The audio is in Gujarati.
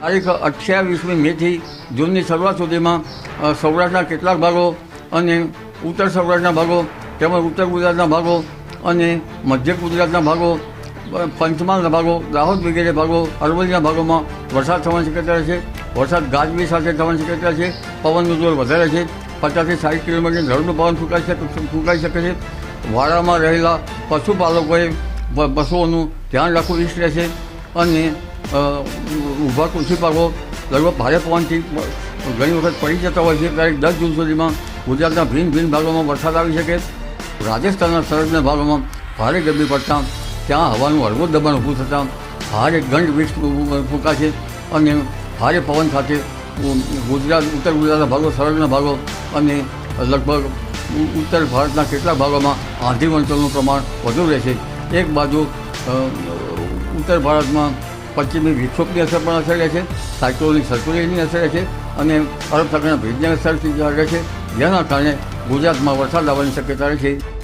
તારીખ અઠ્યાવીસમી મેથી જૂનની શરૂઆત સુધીમાં સૌરાષ્ટ્રના કેટલાક ભાગો અને ઉત્તર સૌરાષ્ટ્રના ભાગો, તેમજ ઉત્તર ગુજરાતના ભાગો અને મધ્ય ગુજરાતના ભાગો પંચમહાલના ભાગો, દાહોદ વગેરે ભાગો, અરવલ્લીના ભાગોમાં વરસાદ થવાની શક્યતા છે. વરસાદ ગાજવી સાથે થવાની શક્યતા છે. પવનનું જોર વધારે છે. પચાસથી સાઠ કિલોમીટર ઝડપનું પવન ફૂંકાઈ શકે ફૂંકાઈ શકે છે. વાડામાં રહેલા પશુપાલકોએ પશુઓનું ધ્યાન રાખવું ઈષ્ટ રહેશે અને ઊભા કૃષિ પાકો લગભગ ભારે પવનથી ઘણી વખત પડી જતા હોય છે ત્યારે દસ જૂન સુધીમાં ગુજરાતના ભિન્ન ભિન્ન ભાગોમાં વરસાદ આવી શકે. રાજસ્થાનના સરહદના ભાગોમાં ભારે ગરમી પડતા, ત્યાં હવાનું હળવું દબાણ ઊભું થતાં, ભારે ગંડ વીજ ફૂંકાશે અને ભારે પવન સાથે ગુજરાત, ઉત્તર ગુજરાતના ભાગો સરહદના ભાગો અને લગભગ ઉત્તર ભારતના કેટલાક ભાગોમાં આંધી વંચલનું પ્રમાણ વધુ રહેશે. એક બાજુ ઉત્તર ભારતમાં પશ્ચિમી વિક્ષોભની અસર પણ અસર છે સાયક્લોનિક સર્ક્યુલેશનની અસર રહેશે અને અર્થતંત્રના ભેજની અસર રહેશે જેના કારણે ગુજરાતમાં વરસાદ આવવાની શક્યતા રહેશે